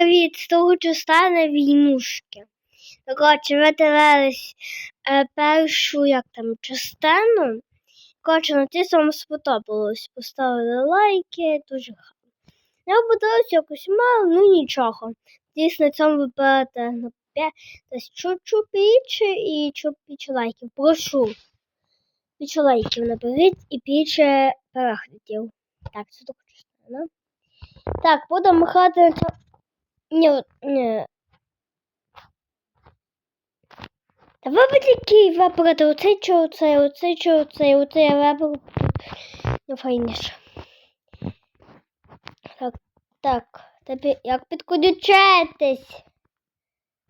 від того на війнушки. Коротше, ви дивились е, першу як там, частину. Коротше, надіюсь, вам сподобалось. Поставили лайки, дуже гарно. Я подивилась якось мало, ну нічого. Дійсно, цьому ви берете на 5 десь чуть-чуть більше і чуть більше лайків. Прошу. Більше лайків наберіть і більше переглядів. Так, це так частина. Так, будемо грати. Ні, от- ні. Та виберіть який вибрати оцей чи оцей, оцей чи оцей, оцей виберу. Не файніше. Так, так. Тобі як підключитись?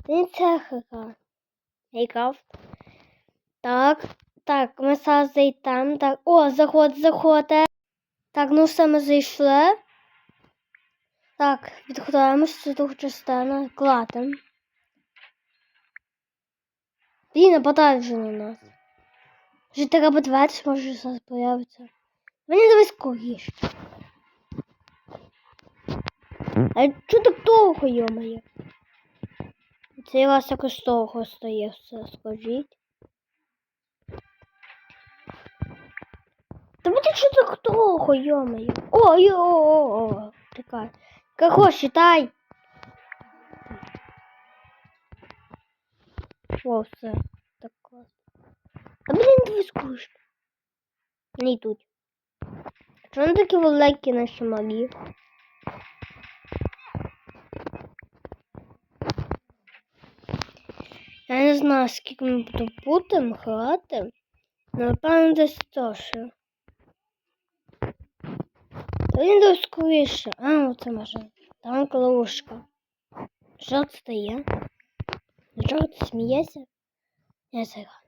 Не це гра. Майкрафт. Так, так, ми зараз зайдемо. Так, о, заход, заходи. Так, ну все, ми зайшли. Так, відкриваємося цю частину. Кладемо. Блін, нападають вже на нас. Вже треба дивитися, може зараз появиться. Мені давай скоріше. А чого так довго, йомає? Цей раз якось довго стає все, скажіть. Та буде що так довго, йомає. О, йо, о, о, така. Кого считай? О, все. Так класно. А блін, дві скучно. Не йдуть. Чому такі великі наші маги? Я не знаю, скільки ми будемо будемо грати. Напевно, десь теж. Десь скоріше. А, оце може. Там ловушка. Що це стає? Чого ти смієшся? Я зайга.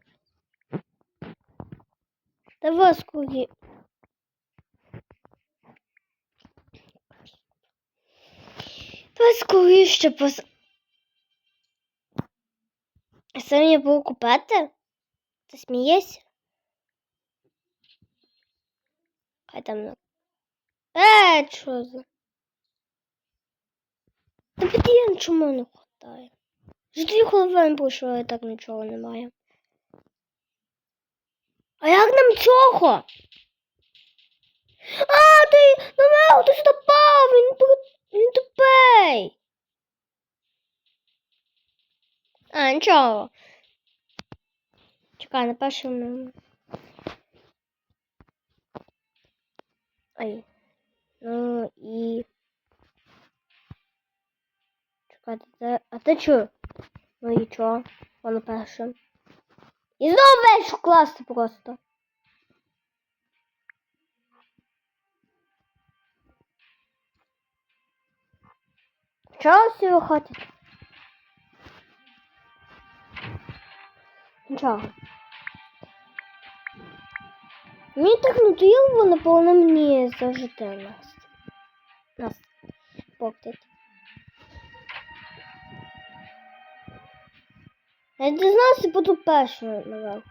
Давай скорі. Давай скоріше пос... Це мені було купати? Ти смієшся? Хай там. Е, що за? Та під'єм чому не хватає? Вже дві хвилини пройшло, і так нічого немає. А як нам цього? А, ти на мене хтось напав, він, він тупий. А, нічого. Чекай, на першому. Ай. Ну і. Чекайте, це... А ти чо? Ну і чо? Воно перше. І знову весь класти просто. Чого всі виходять? Нічого. Мені так надоело, напевно, мені завжди нас. Нас поктять. Я дізнався, буду першою наверху.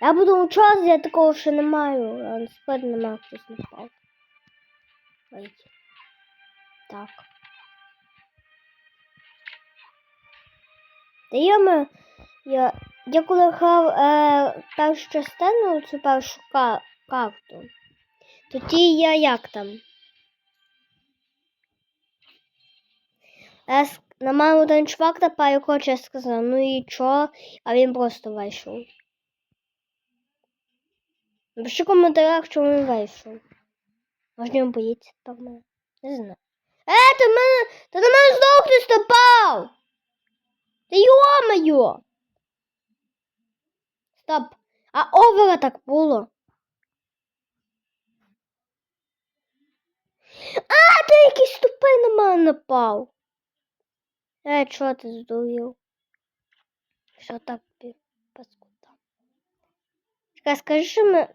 Я буду участь, я такого ще не маю. А на нема хтось не впав. Так. Та я, я, я коли грав е, першу частину, цю першу ка- карту, тоді я як там? Я на мене один чувак напав, і хоче сказав, ну і чо, а він просто вийшов. Напиши в коментарях, чому він вийшов. Може він боїться так мене. Не знаю. Е, та мене, та на мене знову хтось напав! Та йо-моє! Стоп. А овера так було. А, ти якийсь тупий на мене напав. Е, чого ти здурів? Що так пі- паскуда? Чекай, скажи, що ми...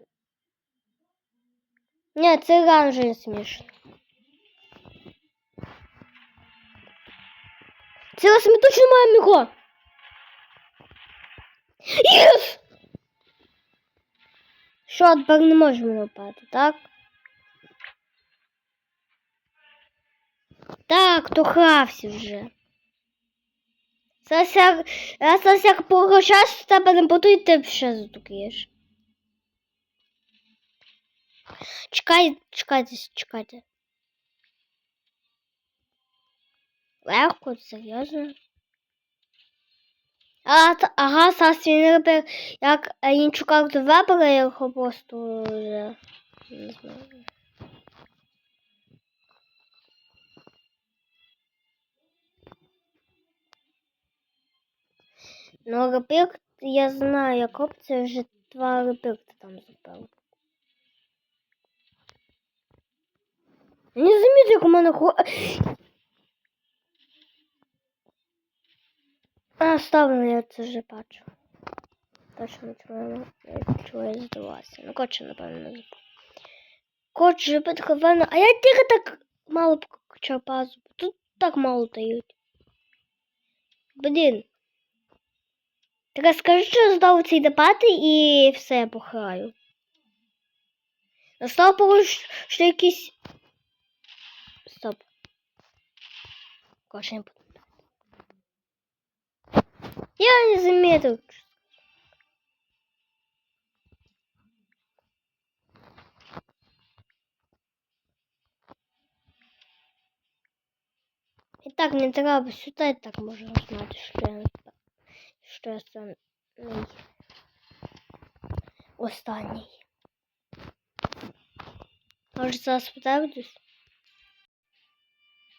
Ні, це ранже не смішно. Це раз ми точно маємо його. Єс! Що, тепер не можемо напати, так? Так, то хався вже. Зараз як, зараз як погощаш з тебе не буду, і ти ще задукаєш. Чекай, чекайте, чекайте. Легко, серйозно. А, ага, зараз він робив, як е, він шукав до вебера, я його просто вже не знаю. Ну, репірт, я знаю, як опція вже два репірти там зробив. Не замітив, як у мене хо... А, ставлю, я це вже бачу. Точно чому я здалася. Ну, коротше, напевно, не забув. Коротше, підховано. А я тільки так мало базу. Тут так мало дають. Блін. Так скажи, що здав ці дебати і все я похираю. Настав поруч, що якісь. Стоп. Коротше, не. Я не заметил. І так не треба сюди, так можна знати, що я, що я самий останній. Може зараз подивитись?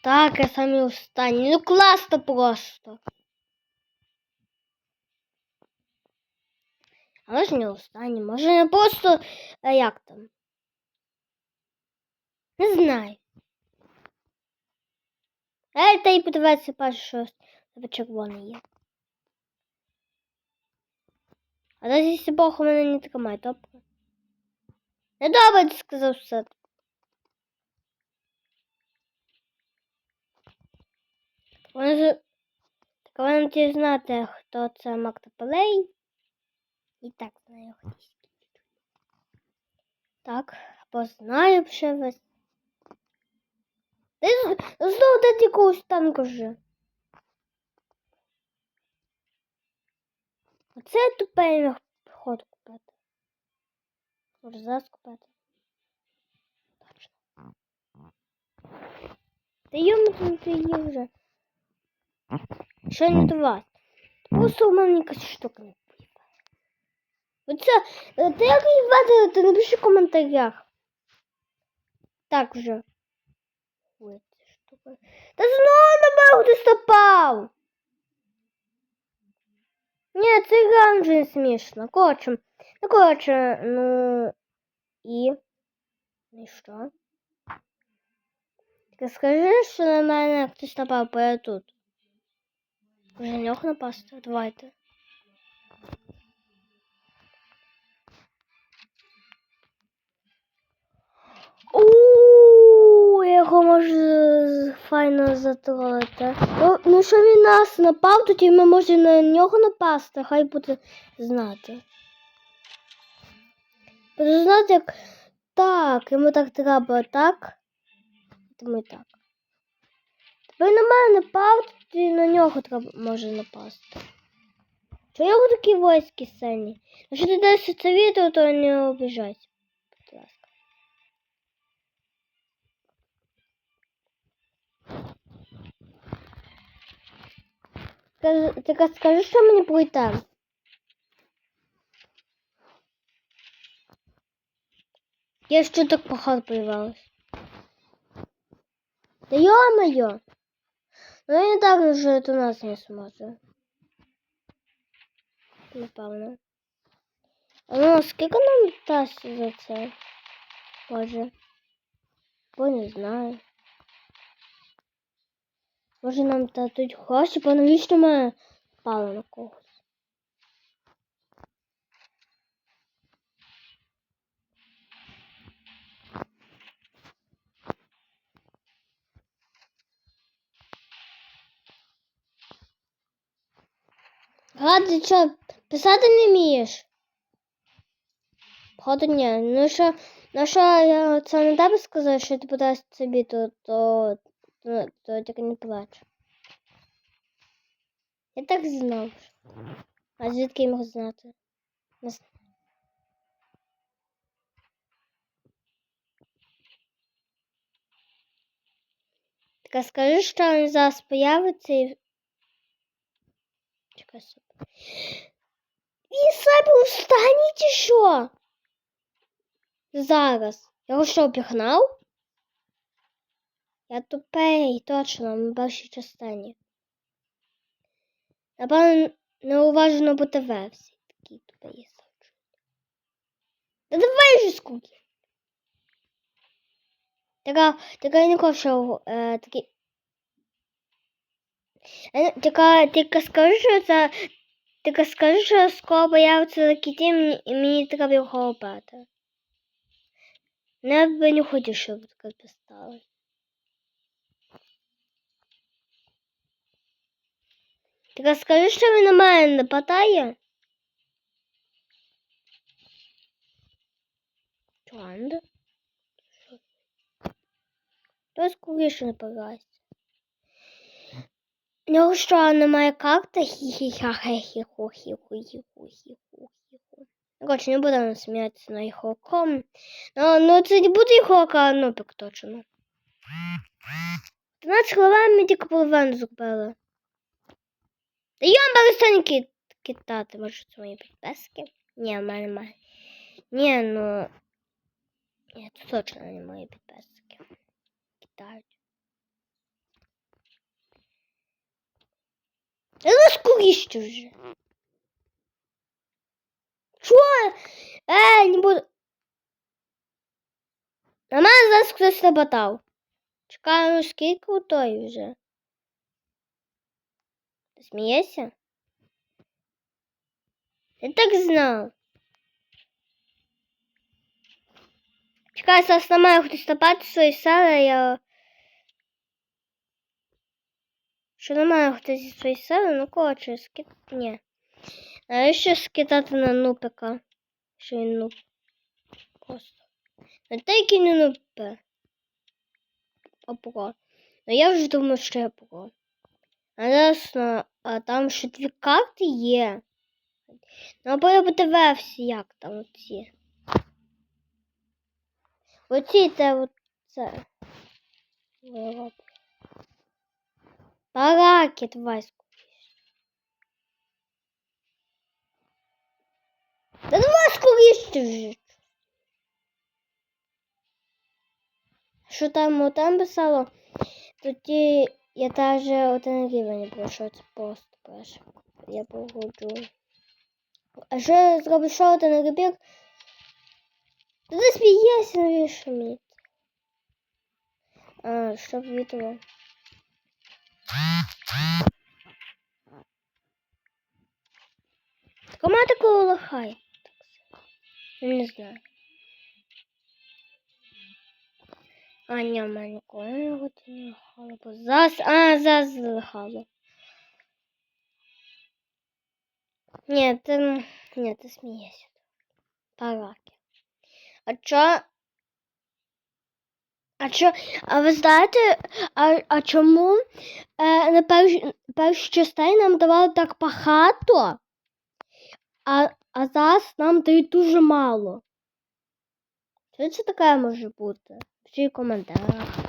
Так, я самий останній. Ну класно просто. Але ж не останній. Може не просто а як там? Не знаю. Ей, та й подивитися перше, що тебе червоне є. А навіть Бог у мене не тримає, добре? Не добре, ти сказав все. Вони Так вони ті знати, хто це Мактополей. І так знаю англійський. Так, познаю ще весь. Знову дати якогось танку вже. Оце тупе я міг ход купити. Зараз купити. Точно. Та йому там ти є вже. Що не до вас? Просто у мене якась штука не. Оце, е, ти як її веде, ти напиши в коментарях. Так вже. Ой, це штука. Та знову на мене хтось напав. Ні, це реально вже не смішно. Коротше, ну коротше, ну і. Ну і що? Так скажи, що на мене хтось напав, бо я тут. Вже на нього напасти? Давайте. Ууу, його можу з- файно затролити. Ну, ну що він нас напав, тоді ми можемо на нього напасти, хай буде знати. Буде знати, як так, йому так треба, так? Тому так. Він на мене напав, тоді на нього треба може напасти. Чого його такі войски сильні? Якщо ти дивишся це відео, то не обіжайся. Ти скажи, що мені пройти? Я що так поход появилась? Да ё-моё! Ну я не так вже до нас не зможе. Напевно. А ну, скільки нам дасть за це? Може. Бо не знаю. Може нам дадуть гроші, бо навіщо ми пали на когось? Гад, ти що, писати не вмієш? Походу ні. Ну що, ну що я це не тебе сказав, що ти подасть собі, то, то То, то тільки не плач. Я так знав. А звідки я мог знати? Не знаю. Так а скажи, що він зараз появиться і. Чекай собі. Він себе останній чи що? Зараз. Я його що, обігнав? Я тупий, точно, ми перші частині. Напевно, неуважно по ТВ всі такі тупі саджу. Та давай же скуки. Така, така я не хочу, е, такі. Е, Така, тільки скажи, що це, тільки скажи, що скоро появиться такі тім, і мені треба його обрати. Не би не хочу, щоб таке писали. Так скажи, що він на мене нападає? Чанда? То скоріше не погасться. У нього що, немає карти? Хі-хі-ха-хі-ху-хі-ху-хі-ху-хі-ху. Короче, не будемо сміятися на ігроком. Ну, ну це не буде ігрока, ну так точно. 15 хвилин ми тільки половину зробили. Та я ки- китати, може це мої підписки? Ні, в мене немає. Ні, ну. Ні, це точно не мої підписки. Китають. Та ну скоріше вже. Що? Ей, не буду. На мене зараз хтось наботав. Чекаю, ну скільки у той вже. Ти смієшся? Я так знав. Чекай, зараз на мене хтось напати свої сели, я... Що на мене хтось зі свої сели, ну коротше, скид... Ні. А ще скидати на нупика. Що він нуп. Просто. На те, який не нупе. А про. Ну я вже думаю, що я про. Ну, а там ще дві карти є. Ну, або я подивився, як там оці. Оці це оце. Бараки, давай скоріше. Та давай скоріше вже. Що там там писало? Тоді я даже один рівень пройшов, просто перше. Я погоджу. А що я зроблю ще один ребір? Та ти смієшся, навіщо мені? А, щоб вітру. Кому такого лохай? Не знаю. А, ні, в мене ніколи не лохало. Бо зас... А, зас лохало. Ні, ти... Ні, ти смієшся. Параки. А чо? А чо? А ви знаєте, а, а чому е, на першій першій частині нам давали так багато, а, а зараз нам дають дуже мало? Що це таке може бути? В коментарях.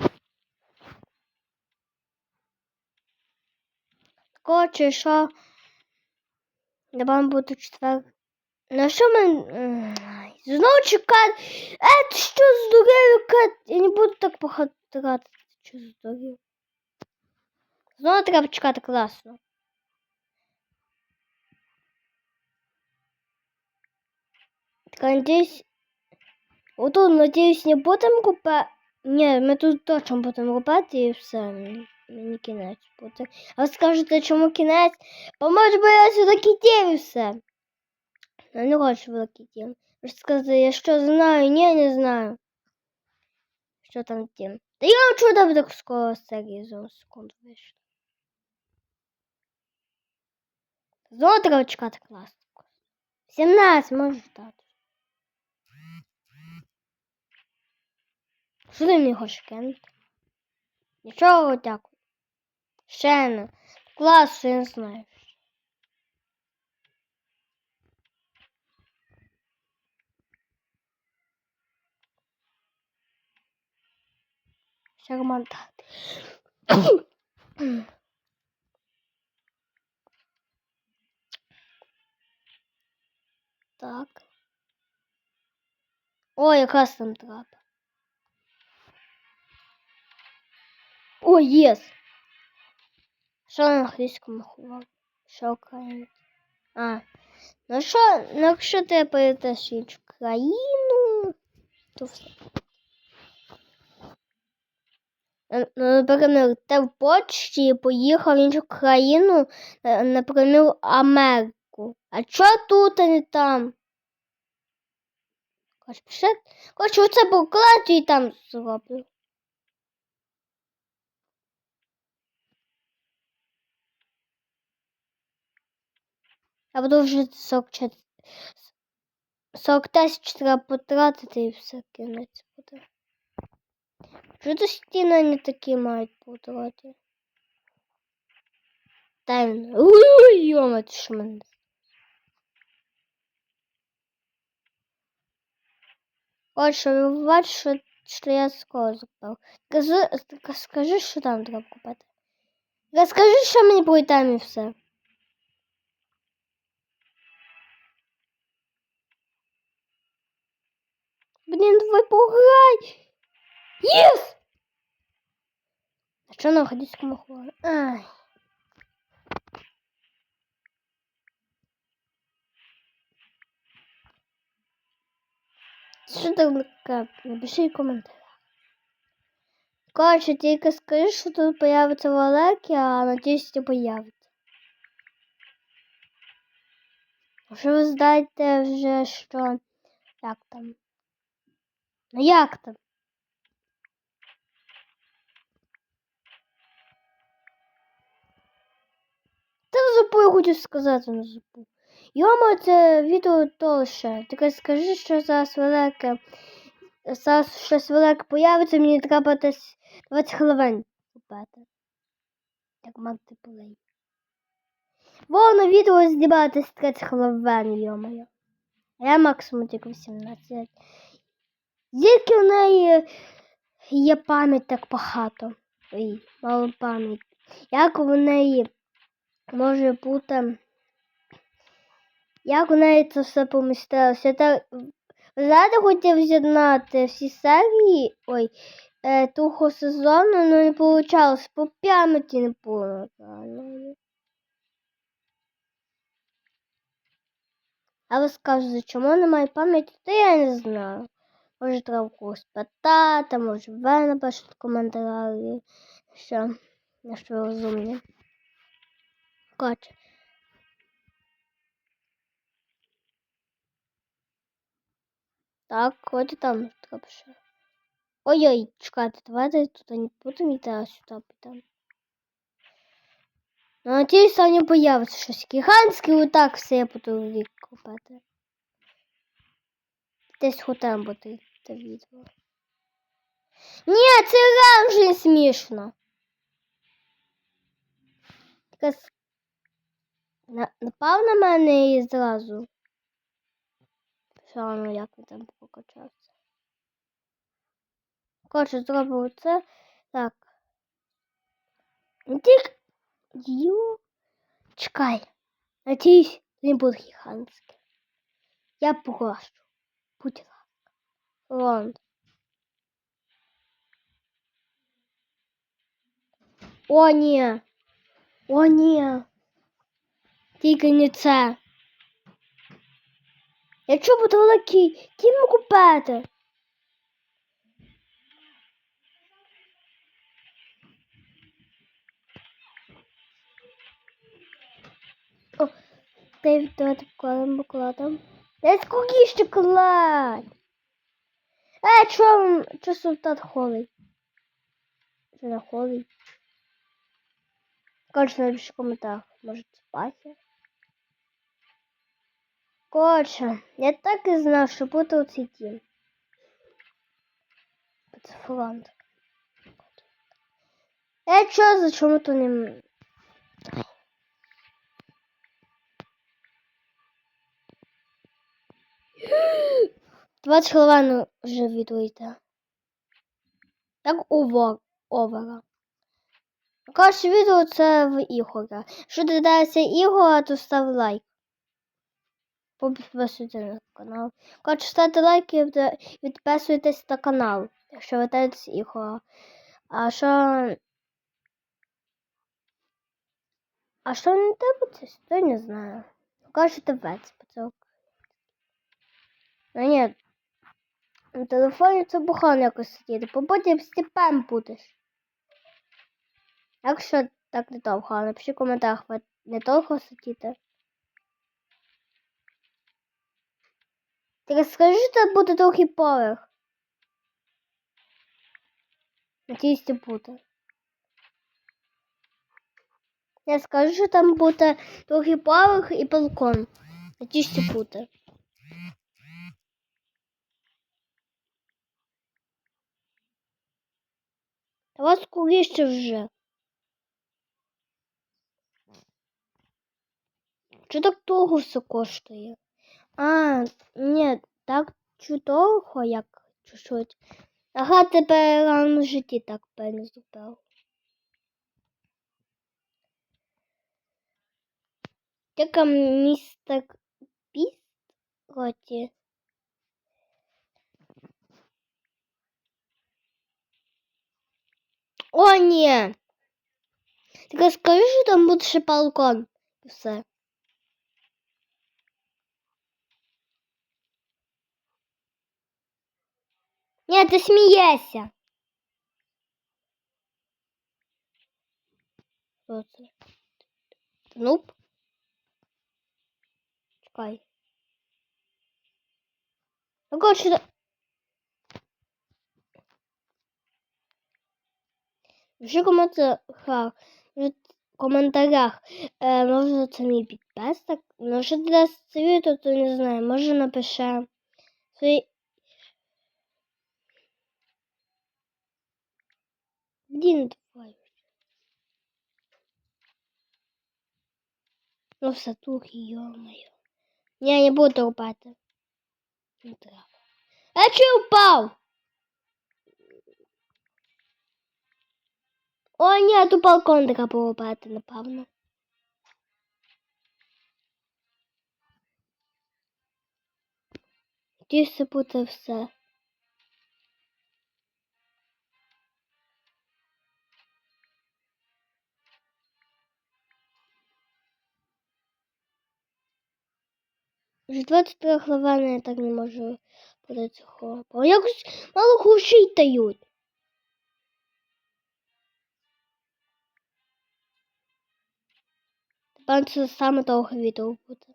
Коротше, що? Давай буде четвер. На що ми. Знову чекати. Е, ти що здурів, Кат? Я не буду так багато тратити. Що здурів? Знову треба чекати класно. Так, надіюсь. Отут, надіюсь, не будемо купати. Ні, ми тут точно будемо купати і все. Мені мені кінець буде. А ви скажете, чому кінець? Бо може би я сюди кітів і все. Я не хочу великий тім. Ви ж сказали, я що знаю? Ні, не знаю. Що там тім? Та я хочу там так скоро серії за секунду вийшло. Знову треба чекати класно. 17 може ждати. Ти мені хочеш кинути? Нічого, дякую. Ще не. Клас, я не знаю. Шарманта. Так. О, якраз там трапа. О, єс! Що на англійському ховав? Що українець? А. Ну що, ну якщо ти в іншу країну, то все. Е, Ну, наприклад, ти в почті поїхав в іншу країну, е, наприклад, Америку. А чого тут, а не там? Коротше, пішли. Коротше, оце покладу і там зроблю. Я буду вже 44. 40 тисяч треба потратити і все кінець буде. Що то стіни не такі мають потратити? Та він. Ой, йома, ти що мене. Отже, ви бачите, що, що я скоро зробив. Скажи, скажи, що там треба купити. Розкажи, що мені по ітемі все. Блін, давай пограй. Єс! А що на англійському говорю? Ай. Що там? Напиши коментар. Коротше, тільки скажи, що тут появиться валеки, а надіюсь, не появиться. Може ви знаєте вже, що... Як там? Ну як там? Та забув, я хотів сказати, не забув. Йома, це відео толще. Тільки скажи, що зараз велике. Зараз щось велике появиться, мені треба десь 20 хвилин купити. Так мати полей. Воно відео зніматись 30 хвилин, йомаю. Я максимум тільки 18. Звідки в неї є пам'ять так багато? Ой, мало пам'ять. Як у неї може бути. Як у неї це все помістилося? Так, ви хотів з'єднати всі серії ой, е, того сезону, але не вийшло, по пам'яті не було. А ви скажете, чому немає пам'яті, то я не знаю. Може, треба когось питати, може ви напишете коментарі, що, на що розумні. Коротше. Так, ході там треба ще. Ой-ой, чекайте, давайте тут не будемо йти, а сюди підемо. Ну, надіюсь, там появиться щось гігантське, отак все я буду рік. Десь хотем буде це відео. Ні, це вже смішно. Така напав на мене і зразу. Все одно як він там покачався. Коротше, зробив це. Так. Ну, Тільки. Йо. Чекай. Надіюсь, не буде гігантське. Я прошу. Будь. Вон. О, ні. О, ні. Тільки не це. Якщо буде великий, ким купити? О, Дейвід, давайте покладемо, покладемо. Десь скільки кладь? Е, чого чо султат холий? Чи не холий? Коротше, напиши в коментарях, може це пахи. Коротше, я так і знав, що буде оцей дім. Це фронт. Е, чо, за чому то не... м- 20 хвилин вже у Во- овера. Коротше, відео це в Ігора. Якщо ти дається Ігора, то став лайк. Підписуйтесь на канал. Коротше, ставте лайк і підписуйтесь на канал, якщо ви даєтесь Ігора. А що... А що не дивитесь, то не знаю. Коротше, дивець, пацак. Ну ні, на телефоні це погано якось сидіти, бо потім степем будеш. Якщо так не довго, напиши в коментарях, ви не довго сидіти. Так скажи, що буде другий поверх. Надіюсь, це буде. Я скажу, що там буде другий поверх і балкон. Надіюсь, це буде. Та вас скоріше вже. Чи так довго все коштує? А, ні, так чудово, як чуть-чуть. Ага, тебе рано в житті так перезупив. Така містер Біст роті. О, ні. Так скажи, що там буде ще балкон. І все. Ні, ти смієшся. Що це? Нуп? Чекай. Ну, коротше, да- Вже в коментарях, вже в коментарях е, може це мій підписник, ну що ти дасть це відео, то не знаю, може напише свої... Дін, давай. Ну все тут, йо-моє. Ні, не буду робити. Не треба. А чи впав? О, ні, тут балкон треба поробити, напевно. Надіюсь, це буде все. Вже 23 хвилини я так не можу буде цього. Якось мало грошей дають. Тепер це саме довге відео буде.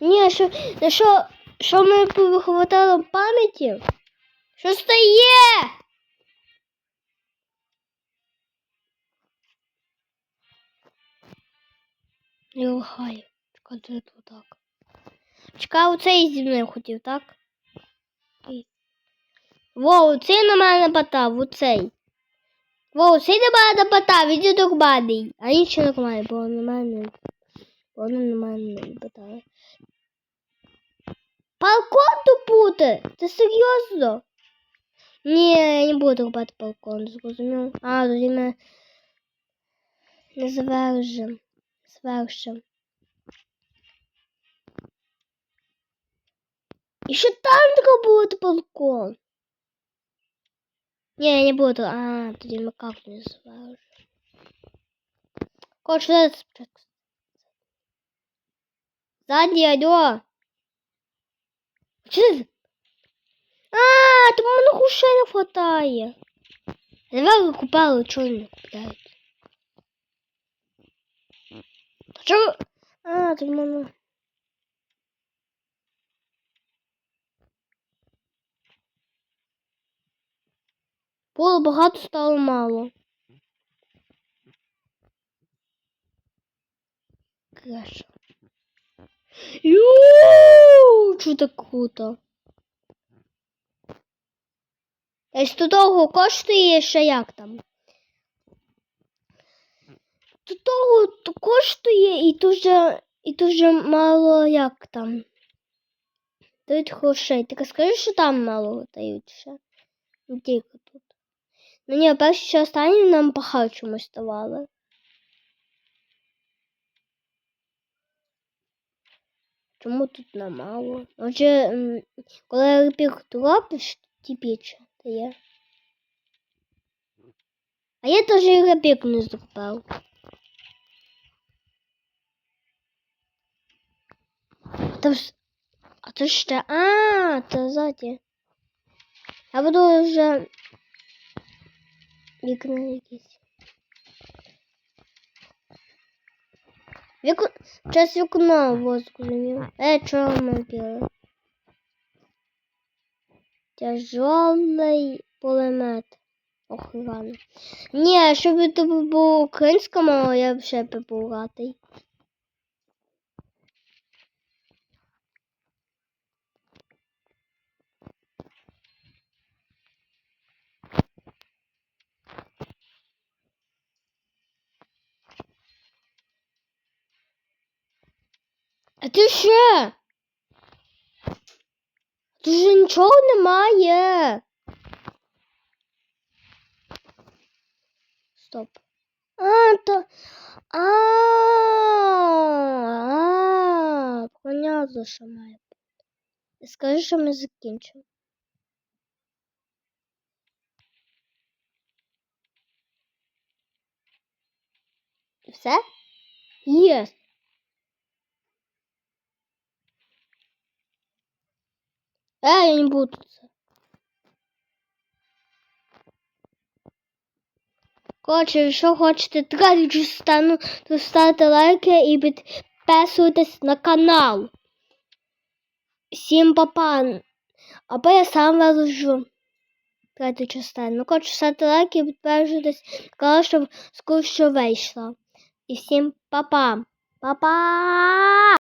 Ні, що, на що, що ми повихватали в пам'яті? Що стає? Не лгаю. Чекай, це тут так. Чекай, оцей зі мною хотів, так? І- Во, цей на мене нападав, оцей. Во, цей на мене нападав, він нормальний. А інші нормальні, бо на мене. Бо вони на мене не нападали. Балкон тут буде? Це серйозно? Ні, я не буду робити балкон, зрозумів? А, тоді ми не завершимо. Завершимо. І ще там треба буде балкон. Ні, я не буду. А, тоді ми як не завершимо. Коротше, зараз спочатку. Ззаді, алло. А, то мене грошей не хватає. Давай купали, чого не купляють? Чого? А, в мене... Було багато, стало мало. Краще. Йоу, що так круто. Якщо довго коштує ще як там? то то коштує і дуже, і дуже мало як там. Дають грошей. Тільки скажи, що там мало дають ще. Тільки тут. Ну ні, перші чи останні нам багато чомусь давали. Чому тут нам мало? Отже, м, коли репік робиш, ті більше дає. А я теж і репік не зробив. Та вс- А то ще. А, це ззаді. Я буду вже вікна якісь. Вікно. Час вікно замів. Е, чорно біле. Тяжелий пулемет. Охрана. Ні, щоб це був українська мова, я б ще був радий. А ти що? Тут же нічого немає. Стоп. А, то. А, а, понятно, що має бути. Скажи, що ми закінчимо. Все? Єс. Е, я не буду. Коротше, якщо хочете третю частину, то ставте лайки і підписуйтесь на канал. Всім папа. Або я сам виложу третю частину. Ну, коротше, ставте лайки і підписуйтесь на канал, щоб скоро що вийшло. І всім папа. Па-па!